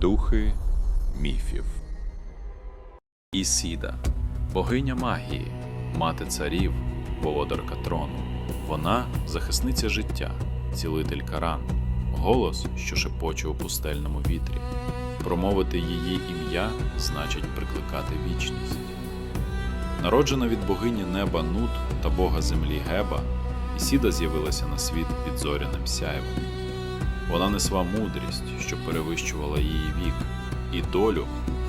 Духи міфів. Ісіда, богиня магії, мати царів, володарка трону. Вона захисниця життя, цілителька ран, голос, що шепоче у пустельному вітрі. Промовити її ім'я значить прикликати вічність. Народжена від богині неба Нут та бога землі Геба, Ісіда з'явилася на світ під зоряним сяйвом. Вона несла мудрість, що перевищувала її вік, і долю,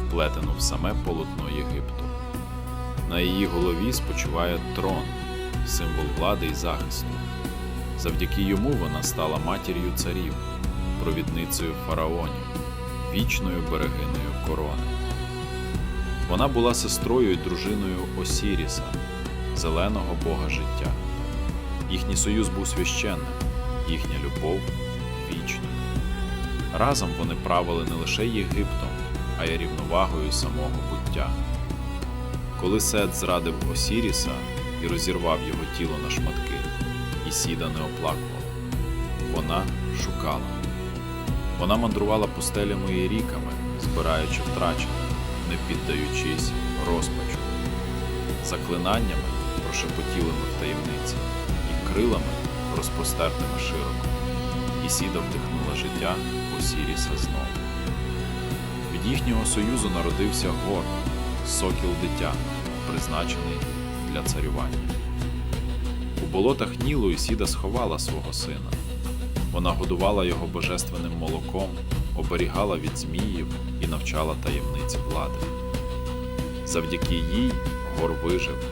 вплетену в саме полотно Єгипту. На її голові спочиває трон, символ влади і захисту. Завдяки йому вона стала матір'ю царів, провідницею фараонів, вічною берегиною корони. Вона була сестрою й дружиною Осіріса, зеленого бога життя. Їхній союз був священним, їхня любов вічною. Разом вони правили не лише Єгиптом, а й рівновагою самого буття. Коли Сет зрадив Осіріса і розірвав його тіло на шматки, Ісіда не оплакувала. Вона шукала. Вона мандрувала пустелями і ріками, збираючи втрачене, не піддаючись розпачу. Заклинаннями прошепотілими в таємниці і крилами розпростертими широко. Ісіда вдихнула життя Осіріса знову. Від їхнього союзу народився гор, сокіл дитя, призначений для царювання. У болотах Нілу Ісіда сховала свого сина. Вона годувала його божественним молоком, оберігала від зміїв і навчала таємниць влади. Завдяки їй гор вижив.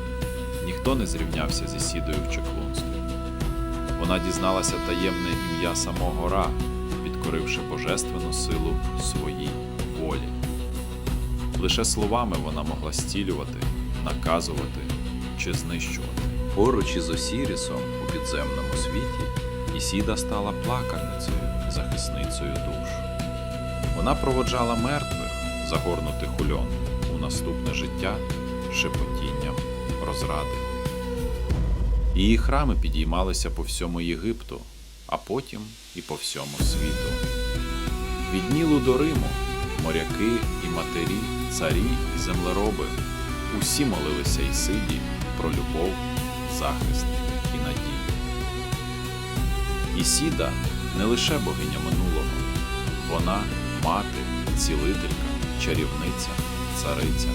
Ніхто не зрівнявся з Ісідою в чеклунстві. Вона дізналася таємне ім'я самого Ра, підкоривши божественну силу своїй волі. Лише словами вона могла стілювати, наказувати чи знищувати. Поруч із Осірісом у підземному світі Ісіда стала плакальницею, захисницею душ. Вона проводжала мертвих, загорнутих у льон, у наступне життя шепотінням розради. Її храми підіймалися по всьому Єгипту, а потім і по всьому світу. Від Нілу до Риму моряки і матері, царі і землероби усі молилися Ісиді про любов, захист і надію. Ісіда не лише богиня минулого, вона мати, цілителька, чарівниця, цариця.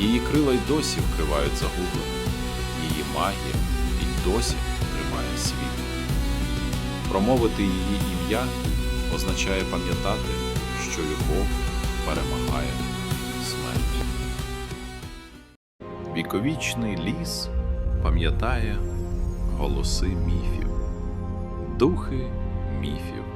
Її крила й досі вкривають загублене, її магія і досі тримає світ. Промовити її ім'я означає пам'ятати, що любов перемагає смерть. Віковічний ліс пам'ятає голоси міфів, духи міфів.